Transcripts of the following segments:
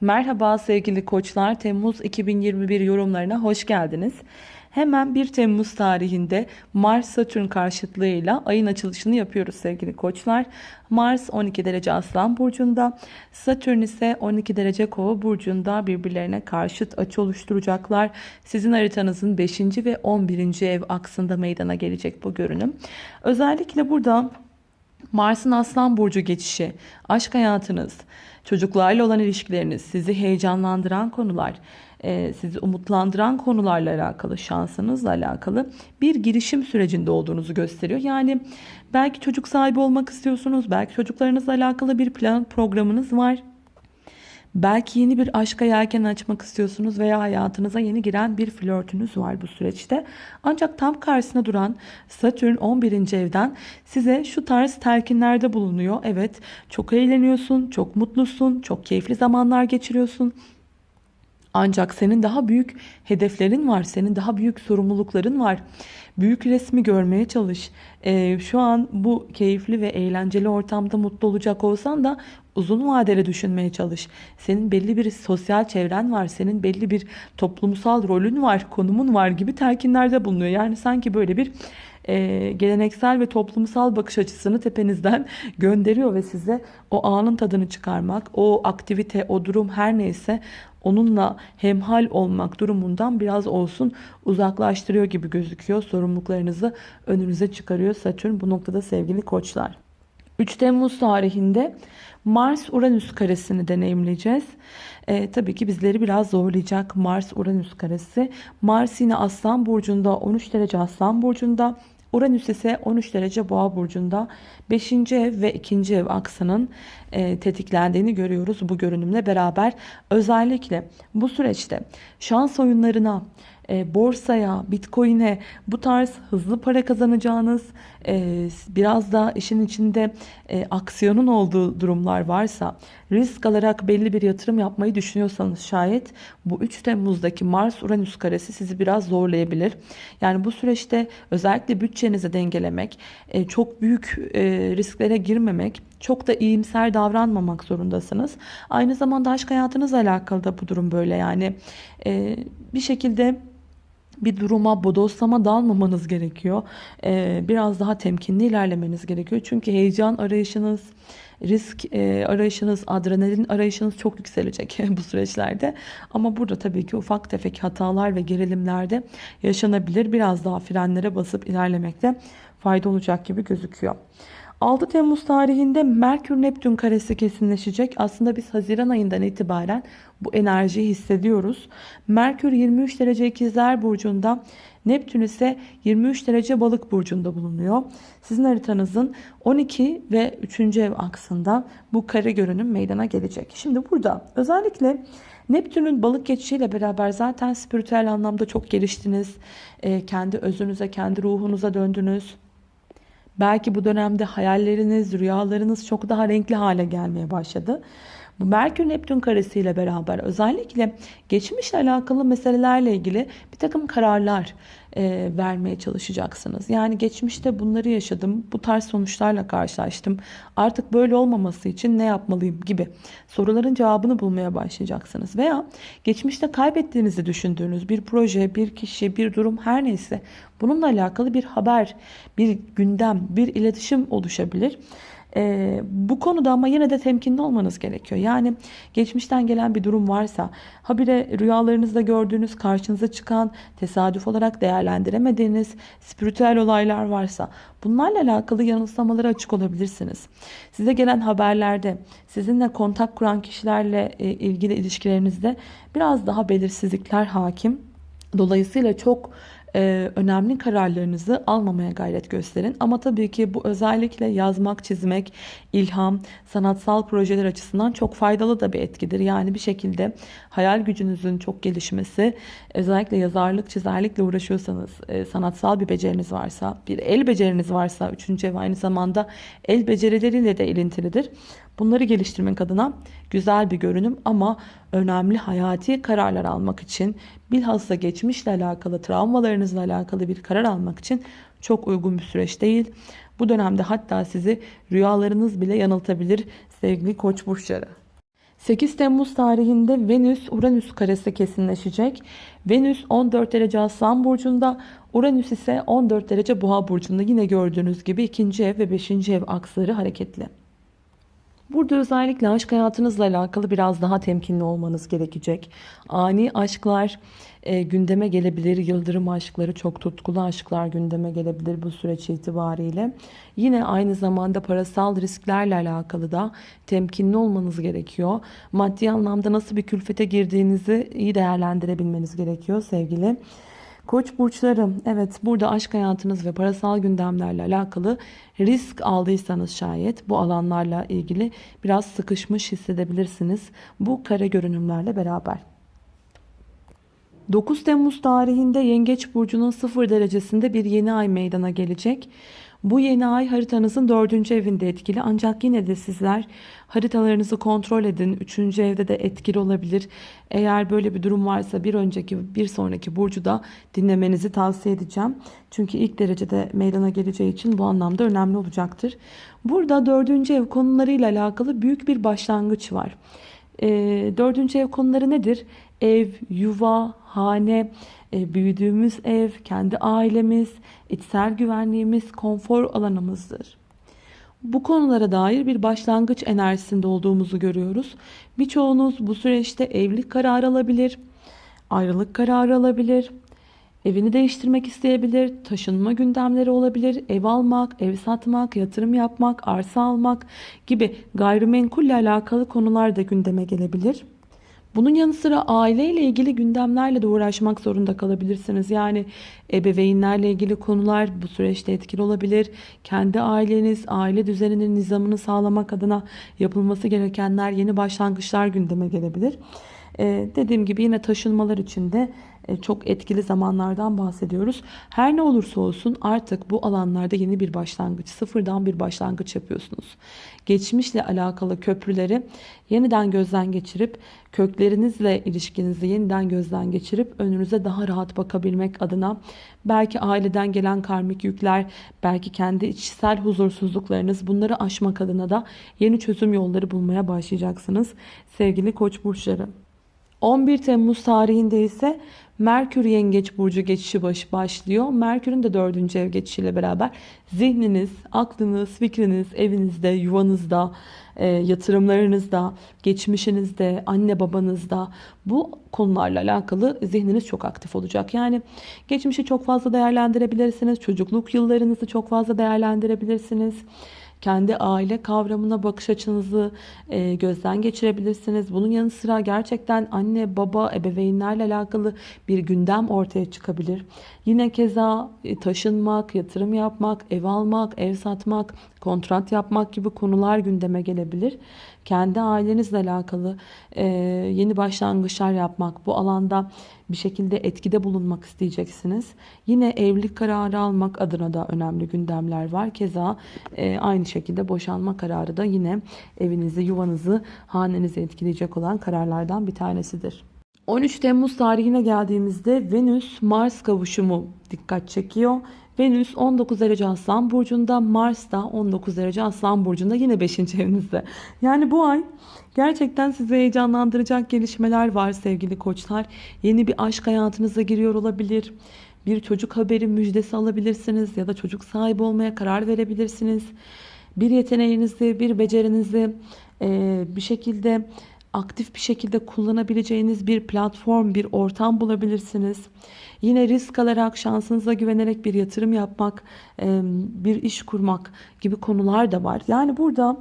Merhaba sevgili koçlar. Temmuz 2021 yorumlarına hoş geldiniz. Hemen 1 Temmuz tarihinde Mars Satürn karşıtlığıyla ayın açılışını yapıyoruz sevgili koçlar. Mars 12 derece Aslan burcunda, Satürn ise 12 derece Kova burcunda birbirlerine karşıt açı oluşturacaklar. Sizin haritanızın 5. ve 11. ev aksında meydana gelecek bu görünüm. Özellikle burada Mars'ın Aslan Burcu geçişi, aşk hayatınız, çocuklarla olan ilişkileriniz, sizi heyecanlandıran konular, e, sizi umutlandıran konularla alakalı, şansınızla alakalı bir girişim sürecinde olduğunuzu gösteriyor. Yani belki çocuk sahibi olmak istiyorsunuz, belki çocuklarınızla alakalı bir plan programınız var. Belki yeni bir aşka yelken açmak istiyorsunuz veya hayatınıza yeni giren bir flörtünüz var bu süreçte. Ancak tam karşısına duran Satürn 11. evden size şu tarz telkinlerde bulunuyor. Evet çok eğleniyorsun, çok mutlusun, çok keyifli zamanlar geçiriyorsun. Ancak senin daha büyük hedeflerin var, senin daha büyük sorumlulukların var. Büyük resmi görmeye çalış. Ee, şu an bu keyifli ve eğlenceli ortamda mutlu olacak olsan da uzun vadeli düşünmeye çalış. Senin belli bir sosyal çevren var, senin belli bir toplumsal rolün var, konumun var gibi telkinlerde bulunuyor. Yani sanki böyle bir e, geleneksel ve toplumsal bakış açısını tepenizden gönderiyor ve size o anın tadını çıkarmak, o aktivite, o durum her neyse onunla hemhal olmak durumundan biraz olsun uzaklaştırıyor gibi gözüküyor. Sorumluluklarınızı önünüze çıkarıyor Satürn bu noktada sevgili koçlar. 3 Temmuz tarihinde Mars-Uranüs karesini deneyimleyeceğiz. Ee, tabii ki bizleri biraz zorlayacak Mars-Uranüs karesi. Mars yine Aslan Burcu'nda 13 derece Aslan Burcu'nda. Uranüs ise 13 derece Boğa burcunda 5. ev ve 2. ev aksının e, tetiklendiğini görüyoruz bu görünümle beraber. Özellikle bu süreçte şans oyunlarına, e, borsaya, bitcoin'e bu tarz hızlı para kazanacağınız e, biraz da işin içinde e, aksiyonun olduğu durumlar varsa risk alarak belli bir yatırım yapmayı düşünüyorsanız şayet bu 3 Temmuz'daki Mars Uranüs karesi sizi biraz zorlayabilir. Yani bu süreçte özellikle bütçenizi dengelemek, e, çok büyük e, risklere girmemek, çok da iyimser davranmamak zorundasınız. Aynı zamanda aşk hayatınızla alakalı da bu durum böyle yani e, bir şekilde bir duruma bodoslama dalmamanız gerekiyor. Ee, biraz daha temkinli ilerlemeniz gerekiyor. Çünkü heyecan arayışınız, risk e, arayışınız, adrenalin arayışınız çok yükselecek bu süreçlerde. Ama burada tabii ki ufak tefek hatalar ve gerilimlerde yaşanabilir. Biraz daha frenlere basıp ilerlemekte fayda olacak gibi gözüküyor. 6 Temmuz tarihinde Merkür Neptün karesi kesinleşecek. Aslında biz Haziran ayından itibaren bu enerjiyi hissediyoruz. Merkür 23 derece ikizler burcunda, Neptün ise 23 derece balık burcunda bulunuyor. Sizin haritanızın 12 ve 3. ev aksında bu kare görünüm meydana gelecek. Şimdi burada özellikle Neptün'ün balık geçişiyle beraber zaten spiritüel anlamda çok geliştiniz. E, kendi özünüze, kendi ruhunuza döndünüz. Belki bu dönemde hayalleriniz, rüyalarınız çok daha renkli hale gelmeye başladı. Bu Merkür Neptün karesiyle beraber özellikle geçmişle alakalı meselelerle ilgili bir takım kararlar e, vermeye çalışacaksınız. Yani geçmişte bunları yaşadım, bu tarz sonuçlarla karşılaştım. Artık böyle olmaması için ne yapmalıyım gibi soruların cevabını bulmaya başlayacaksınız. Veya geçmişte kaybettiğinizi düşündüğünüz bir proje, bir kişi, bir durum her neyse bununla alakalı bir haber, bir gündem, bir iletişim oluşabilir. Ee, bu konuda ama yine de temkinli olmanız gerekiyor. Yani geçmişten gelen bir durum varsa, habire rüyalarınızda gördüğünüz, karşınıza çıkan, tesadüf olarak değerlendiremediğiniz spiritüel olaylar varsa bunlarla alakalı yanılsamalara açık olabilirsiniz. Size gelen haberlerde, sizinle kontak kuran kişilerle e, ilgili ilişkilerinizde biraz daha belirsizlikler hakim. Dolayısıyla çok e, önemli kararlarınızı almamaya gayret gösterin. Ama tabii ki bu özellikle yazmak, çizmek, ilham, sanatsal projeler açısından çok faydalı da bir etkidir. Yani bir şekilde hayal gücünüzün çok gelişmesi, özellikle yazarlık, çizerlikle uğraşıyorsanız, e, sanatsal bir beceriniz varsa, bir el beceriniz varsa, üçüncü ev aynı zamanda el becerileriyle de ilintilidir. Bunları geliştirmek adına güzel bir görünüm ama önemli hayati kararlar almak için bilhassa geçmişle alakalı travmalarınızla alakalı bir karar almak için çok uygun bir süreç değil. Bu dönemde hatta sizi rüyalarınız bile yanıltabilir sevgili koç burçları. 8 Temmuz tarihinde Venüs Uranüs karesi kesinleşecek. Venüs 14 derece Aslan burcunda, Uranüs ise 14 derece Boğa burcunda. Yine gördüğünüz gibi ikinci ev ve beşinci ev aksları hareketli. Burada özellikle aşk hayatınızla alakalı biraz daha temkinli olmanız gerekecek. Ani aşklar e, gündeme gelebilir. Yıldırım aşkları, çok tutkulu aşklar gündeme gelebilir bu süreç itibariyle. Yine aynı zamanda parasal risklerle alakalı da temkinli olmanız gerekiyor. Maddi anlamda nasıl bir külfete girdiğinizi iyi değerlendirebilmeniz gerekiyor sevgili. Koç burçları evet burada aşk hayatınız ve parasal gündemlerle alakalı risk aldıysanız şayet bu alanlarla ilgili biraz sıkışmış hissedebilirsiniz bu kare görünümlerle beraber. 9 Temmuz tarihinde Yengeç burcunun 0 derecesinde bir yeni ay meydana gelecek. Bu yeni ay haritanızın 4. evinde etkili ancak yine de sizler haritalarınızı kontrol edin. 3. evde de etkili olabilir. Eğer böyle bir durum varsa bir önceki bir sonraki burcu da dinlemenizi tavsiye edeceğim. Çünkü ilk derecede meydana geleceği için bu anlamda önemli olacaktır. Burada 4. ev konularıyla alakalı büyük bir başlangıç var. E, dördüncü ev konuları nedir? Ev, yuva, hane, büyüdüğümüz ev, kendi ailemiz, içsel güvenliğimiz, konfor alanımızdır. Bu konulara dair bir başlangıç enerjisinde olduğumuzu görüyoruz. Birçoğunuz bu süreçte evlilik kararı alabilir, ayrılık kararı alabilir, evini değiştirmek isteyebilir, taşınma gündemleri olabilir, ev almak, ev satmak, yatırım yapmak, arsa almak gibi gayrimenkulle alakalı konular da gündeme gelebilir. Bunun yanı sıra aileyle ilgili gündemlerle de uğraşmak zorunda kalabilirsiniz. Yani ebeveynlerle ilgili konular bu süreçte etkili olabilir. Kendi aileniz, aile düzeninin nizamını sağlamak adına yapılması gerekenler, yeni başlangıçlar gündeme gelebilir. Ee, dediğim gibi yine taşınmalar için de e, çok etkili zamanlardan bahsediyoruz. Her ne olursa olsun artık bu alanlarda yeni bir başlangıç, sıfırdan bir başlangıç yapıyorsunuz. Geçmişle alakalı köprüleri yeniden gözden geçirip köklerinizle ilişkinizi yeniden gözden geçirip önünüze daha rahat bakabilmek adına belki aileden gelen karmik yükler, belki kendi içsel huzursuzluklarınız bunları aşmak adına da yeni çözüm yolları bulmaya başlayacaksınız sevgili koç burçları. 11 Temmuz tarihinde ise Merkür Yengeç Burcu geçişi baş başlıyor. Merkür'ün de dördüncü ev geçişiyle beraber zihniniz, aklınız, fikriniz, evinizde, yuvanızda, e, yatırımlarınızda, geçmişinizde, anne babanızda bu konularla alakalı zihniniz çok aktif olacak. Yani geçmişi çok fazla değerlendirebilirsiniz. Çocukluk yıllarınızı çok fazla değerlendirebilirsiniz kendi aile kavramına bakış açınızı e, gözden geçirebilirsiniz. Bunun yanı sıra gerçekten anne, baba, ebeveynlerle alakalı bir gündem ortaya çıkabilir. Yine keza e, taşınmak, yatırım yapmak, ev almak, ev satmak, kontrat yapmak gibi konular gündeme gelebilir. Kendi ailenizle alakalı e, yeni başlangıçlar yapmak, bu alanda bir şekilde etkide bulunmak isteyeceksiniz. Yine evlilik kararı almak adına da önemli gündemler var. Keza e, aynı şekilde boşanma kararı da yine evinizi, yuvanızı, hanenizi etkileyecek olan kararlardan bir tanesidir. 13 Temmuz tarihine geldiğimizde Venüs-Mars kavuşumu dikkat çekiyor. Venüs 19 derece Aslan Burcu'nda, Mars da 19 derece Aslan Burcu'nda yine 5. evinizde. Yani bu ay gerçekten sizi heyecanlandıracak gelişmeler var sevgili koçlar. Yeni bir aşk hayatınıza giriyor olabilir. Bir çocuk haberi müjdesi alabilirsiniz ya da çocuk sahibi olmaya karar verebilirsiniz. Bir yeteneğinizi, bir becerinizi bir şekilde aktif bir şekilde kullanabileceğiniz bir platform, bir ortam bulabilirsiniz. Yine risk alarak, şansınıza güvenerek bir yatırım yapmak, bir iş kurmak gibi konular da var. Yani burada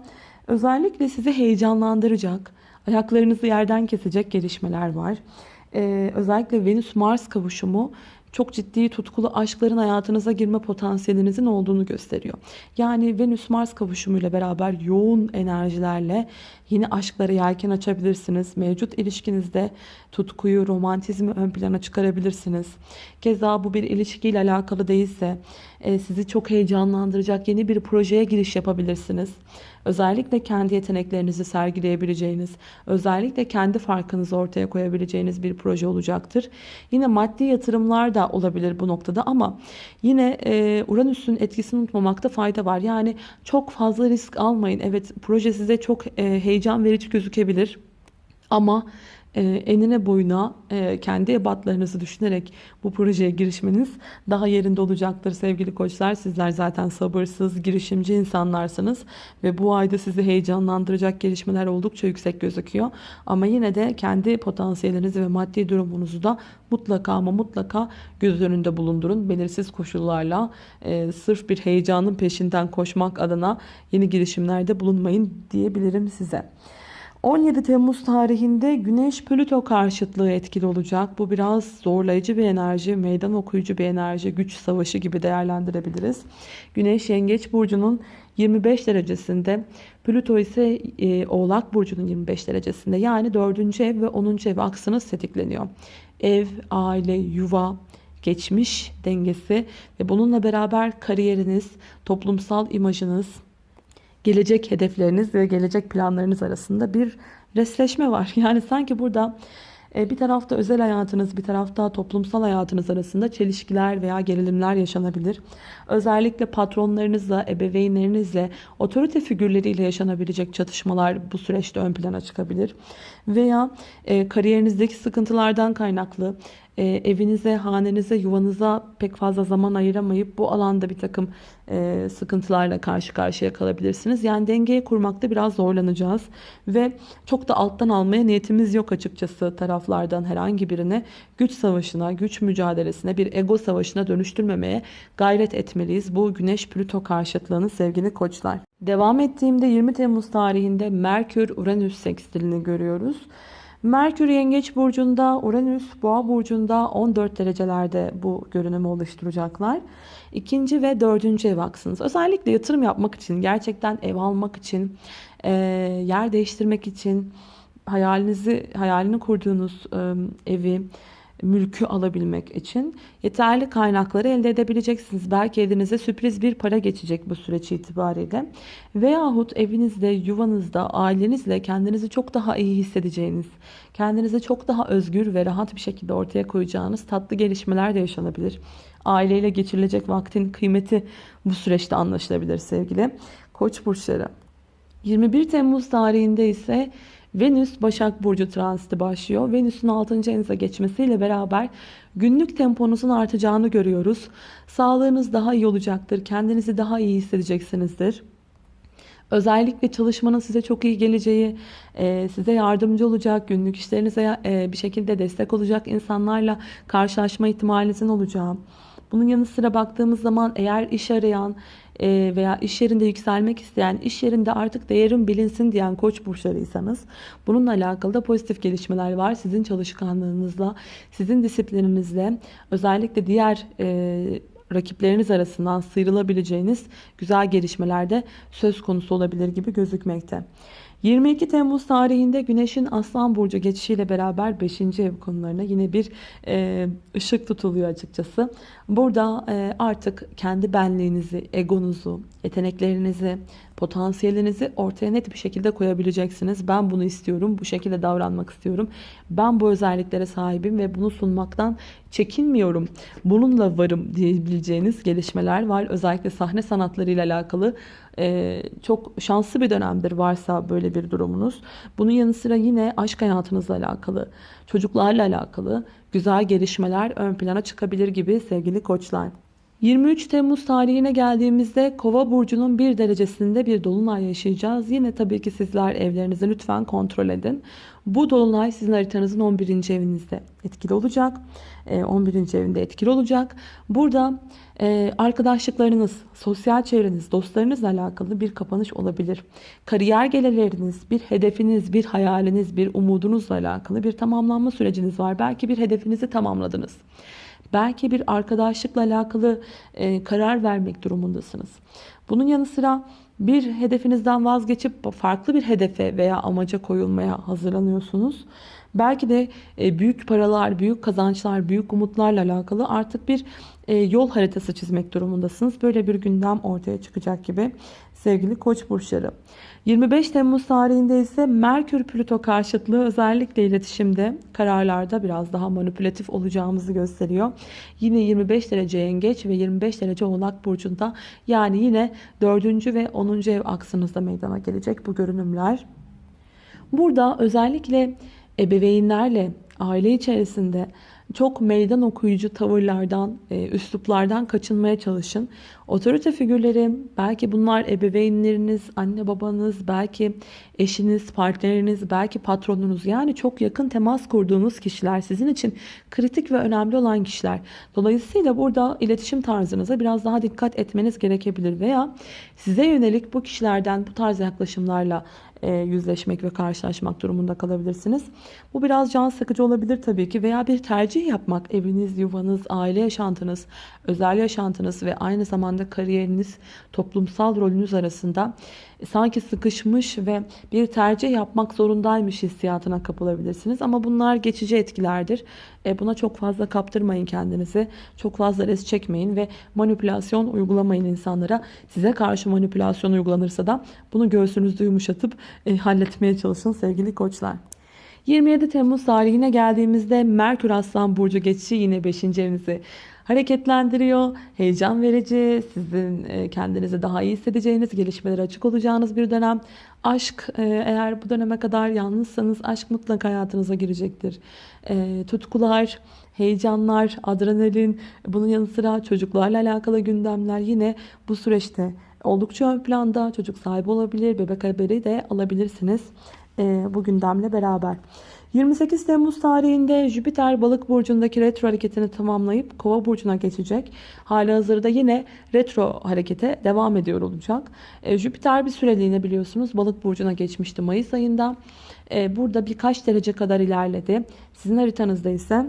özellikle sizi heyecanlandıracak, ayaklarınızı yerden kesecek gelişmeler var. Özellikle Venüs-Mars kavuşumu çok ciddi tutkulu aşkların hayatınıza girme potansiyelinizin olduğunu gösteriyor. Yani Venüs Mars kavuşumuyla beraber yoğun enerjilerle yeni aşklara yelken açabilirsiniz. Mevcut ilişkinizde tutkuyu, romantizmi ön plana çıkarabilirsiniz. Keza bu bir ilişkiyle alakalı değilse sizi çok heyecanlandıracak yeni bir projeye giriş yapabilirsiniz. Özellikle kendi yeteneklerinizi sergileyebileceğiniz, özellikle kendi farkınızı ortaya koyabileceğiniz bir proje olacaktır. Yine maddi yatırımlar da olabilir bu noktada ama yine e, Uranüs'ün etkisini unutmamakta fayda var. Yani çok fazla risk almayın. Evet proje size çok e, heyecan verici gözükebilir. Ama e, enine boyuna e, kendi ebatlarınızı düşünerek bu projeye girişmeniz daha yerinde olacaktır sevgili koçlar. Sizler zaten sabırsız, girişimci insanlarsınız ve bu ayda sizi heyecanlandıracak gelişmeler oldukça yüksek gözüküyor. Ama yine de kendi potansiyellerinizi ve maddi durumunuzu da mutlaka ama mutlaka göz önünde bulundurun. Belirsiz koşullarla e, sırf bir heyecanın peşinden koşmak adına yeni girişimlerde bulunmayın diyebilirim size. 17 Temmuz tarihinde Güneş Plüto karşıtlığı etkili olacak. Bu biraz zorlayıcı bir enerji, meydan okuyucu bir enerji, güç savaşı gibi değerlendirebiliriz. Güneş Yengeç burcunun 25 derecesinde, Plüto ise e, Oğlak burcunun 25 derecesinde. Yani 4. ev ve 10. ev aksınız tetikleniyor. Ev, aile, yuva, geçmiş dengesi ve bununla beraber kariyeriniz, toplumsal imajınız, gelecek hedefleriniz ve gelecek planlarınız arasında bir resleşme var. Yani sanki burada e, bir tarafta özel hayatınız, bir tarafta toplumsal hayatınız arasında çelişkiler veya gerilimler yaşanabilir. Özellikle patronlarınızla, ebeveynlerinizle, otorite figürleriyle yaşanabilecek çatışmalar bu süreçte ön plana çıkabilir. Veya e, kariyerinizdeki sıkıntılardan kaynaklı e, evinize, hanenize, yuvanıza pek fazla zaman ayıramayıp bu alanda bir takım e, sıkıntılarla karşı karşıya kalabilirsiniz. Yani dengeyi kurmakta biraz zorlanacağız ve çok da alttan almaya niyetimiz yok açıkçası taraflardan herhangi birine güç savaşına, güç mücadelesine, bir ego savaşına dönüştürmemeye gayret etmeliyiz. Bu Güneş Plüto karşıtlığını sevgili koçlar. Devam ettiğimde 20 Temmuz tarihinde Merkür Uranüs sekstilini görüyoruz. Merkür Yengeç burcunda, Uranüs Boğa burcunda 14 derecelerde bu görünümü oluşturacaklar. İkinci ve dördüncü ev aksınız. Özellikle yatırım yapmak için, gerçekten ev almak için, e, yer değiştirmek için, hayalinizi, hayalini kurduğunuz e, evi, mülkü alabilmek için yeterli kaynakları elde edebileceksiniz. Belki evinize sürpriz bir para geçecek bu süreç itibariyle. Veyahut evinizde, yuvanızda, ailenizle kendinizi çok daha iyi hissedeceğiniz, kendinizi çok daha özgür ve rahat bir şekilde ortaya koyacağınız tatlı gelişmeler de yaşanabilir. Aileyle geçirilecek vaktin kıymeti bu süreçte anlaşılabilir sevgili Koç burçları. 21 Temmuz tarihinde ise Venüs Başak Burcu transiti başlıyor. Venüs'ün 6. evinize geçmesiyle beraber günlük temponuzun artacağını görüyoruz. Sağlığınız daha iyi olacaktır. Kendinizi daha iyi hissedeceksinizdir. Özellikle çalışmanın size çok iyi geleceği, e, size yardımcı olacak, günlük işlerinize e, bir şekilde destek olacak insanlarla karşılaşma ihtimalinizin olacağı. Bunun yanı sıra baktığımız zaman eğer iş arayan veya iş yerinde yükselmek isteyen, iş yerinde artık değerim bilinsin diyen koç burçlarıysanız bununla alakalı da pozitif gelişmeler var. Sizin çalışkanlığınızla, sizin disiplininizle özellikle diğer e, rakipleriniz arasından sıyrılabileceğiniz güzel gelişmeler de söz konusu olabilir gibi gözükmekte. 22 Temmuz tarihinde Güneş'in Aslan Burcu geçişiyle beraber 5. ev konularına yine bir e, ışık tutuluyor açıkçası. Burada e, artık kendi benliğinizi, egonuzu, yeteneklerinizi, potansiyelinizi ortaya net bir şekilde koyabileceksiniz. Ben bunu istiyorum, bu şekilde davranmak istiyorum. Ben bu özelliklere sahibim ve bunu sunmaktan çekinmiyorum. Bununla varım diyebileceğiniz gelişmeler var. Özellikle sahne sanatlarıyla alakalı e, çok şanslı bir dönemdir varsa böyle bir durumunuz. Bunun yanı sıra yine aşk hayatınızla alakalı, çocuklarla alakalı güzel gelişmeler ön plana çıkabilir gibi sevgili koçlar. 23 Temmuz tarihine geldiğimizde Kova burcunun bir derecesinde bir dolunay yaşayacağız. Yine tabii ki sizler evlerinizi lütfen kontrol edin. Bu dolunay sizin haritanızın 11. evinizde etkili olacak. 11. Ee, evinde etkili olacak. Burada e, arkadaşlıklarınız, sosyal çevreniz, dostlarınızla alakalı bir kapanış olabilir. Kariyer gelirleriniz, bir hedefiniz, bir hayaliniz, bir umudunuzla alakalı bir tamamlanma süreciniz var. Belki bir hedefinizi tamamladınız. Belki bir arkadaşlıkla alakalı e, karar vermek durumundasınız. Bunun yanı sıra bir hedefinizden vazgeçip farklı bir hedefe veya amaca koyulmaya hazırlanıyorsunuz. Belki de e, büyük paralar, büyük kazançlar, büyük umutlarla alakalı artık bir e, yol haritası çizmek durumundasınız. Böyle bir gündem ortaya çıkacak gibi sevgili koç burçları. 25 Temmuz tarihinde ise Merkür Plüto karşıtlığı özellikle iletişimde kararlarda biraz daha manipülatif olacağımızı gösteriyor. Yine 25 derece yengeç ve 25 derece oğlak burcunda yani yine 4. ve 10. ev aksınızda meydana gelecek bu görünümler. Burada özellikle ebeveynlerle aile içerisinde çok meydan okuyucu tavırlardan, e, üsluplardan kaçınmaya çalışın. Otorite figürleri, belki bunlar ebeveynleriniz, anne babanız, belki eşiniz, partneriniz, belki patronunuz yani çok yakın temas kurduğunuz kişiler sizin için kritik ve önemli olan kişiler. Dolayısıyla burada iletişim tarzınıza biraz daha dikkat etmeniz gerekebilir veya size yönelik bu kişilerden bu tarz yaklaşımlarla e, yüzleşmek ve karşılaşmak durumunda kalabilirsiniz. Bu biraz can sıkıcı olabilir tabii ki veya bir tercih yapmak eviniz, yuvanız, aile yaşantınız, özel yaşantınız ve aynı zamanda kariyeriniz, toplumsal rolünüz arasında sanki sıkışmış ve bir tercih yapmak zorundaymış hissiyatına kapılabilirsiniz. Ama bunlar geçici etkilerdir. E, buna çok fazla kaptırmayın kendinizi. Çok fazla res çekmeyin ve manipülasyon uygulamayın insanlara. Size karşı manipülasyon uygulanırsa da bunu göğsünüzde yumuşatıp e, halletmeye çalışın sevgili koçlar. 27 Temmuz tarihine geldiğimizde Merkür Aslan Burcu geçişi yine 5. evinizi hareketlendiriyor. Heyecan verici, sizin e, kendinizi daha iyi hissedeceğiniz, gelişmelere açık olacağınız bir dönem. Aşk e, eğer bu döneme kadar yalnızsanız aşk mutlaka hayatınıza girecektir. E, tutkular, heyecanlar, adrenalin, bunun yanı sıra çocuklarla alakalı gündemler yine bu süreçte oldukça ön planda. Çocuk sahibi olabilir, bebek haberi de alabilirsiniz bu gündemle beraber. 28 Temmuz tarihinde Jüpiter balık burcundaki retro hareketini tamamlayıp kova burcuna geçecek. Hali hazırda yine retro harekete devam ediyor olacak. E, Jüpiter bir süreliğine biliyorsunuz balık burcuna geçmişti Mayıs ayında. E, burada birkaç derece kadar ilerledi. Sizin haritanızda ise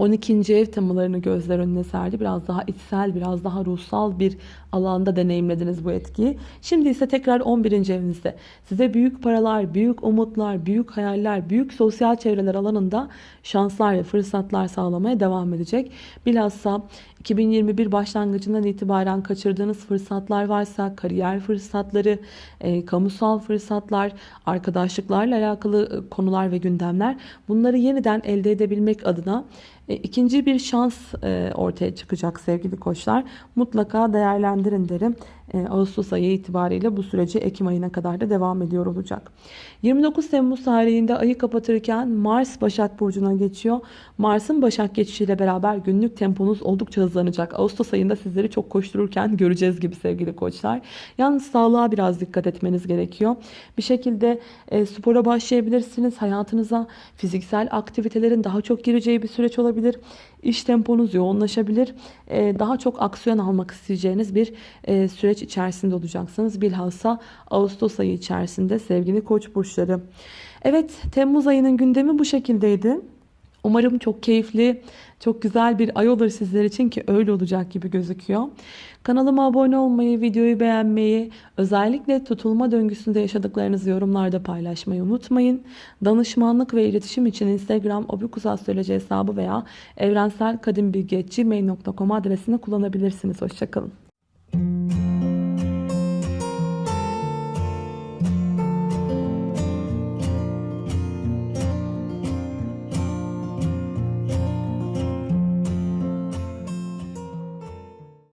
12. ev temalarını gözler önüne serdi. Biraz daha içsel, biraz daha ruhsal bir alanda deneyimlediniz bu etkiyi. Şimdi ise tekrar 11. evinizde. Size büyük paralar, büyük umutlar, büyük hayaller, büyük sosyal çevreler alanında şanslar ve fırsatlar sağlamaya devam edecek. Bilhassa 2021 başlangıcından itibaren kaçırdığınız fırsatlar varsa kariyer fırsatları, e, kamusal fırsatlar, arkadaşlıklarla alakalı e, konular ve gündemler bunları yeniden elde edebilmek adına e, ikinci bir şans e, ortaya çıkacak sevgili koçlar. Mutlaka değerlendirin derim. E, Ağustos ayı itibariyle bu süreci Ekim ayına kadar da devam ediyor olacak. 29 Temmuz tarihinde ayı kapatırken Mars Başak Burcu'na geçiyor. Mars'ın Başak geçişiyle beraber günlük temponuz oldukça hızlanacak. Ağustos ayında sizleri çok koştururken göreceğiz gibi sevgili koçlar. Yalnız sağlığa biraz dikkat etmeniz gerekiyor. Bir şekilde e, spora başlayabilirsiniz. Hayatınıza fiziksel aktivitelerin daha çok gireceği bir süreç olabilir. İş temponuz yoğunlaşabilir. E, daha çok aksiyon almak isteyeceğiniz bir e, süreç içerisinde olacaksınız. Bilhassa Ağustos ayı içerisinde sevgili koç burçları. Evet Temmuz ayının gündemi bu şekildeydi. Umarım çok keyifli, çok güzel bir ay olur sizler için ki öyle olacak gibi gözüküyor. Kanalıma abone olmayı, videoyu beğenmeyi, özellikle tutulma döngüsünde yaşadıklarınızı yorumlarda paylaşmayı unutmayın. Danışmanlık ve iletişim için Instagram obikusastroloji hesabı veya evrenselkadimbilgi.gmail.com adresini kullanabilirsiniz. Hoşçakalın.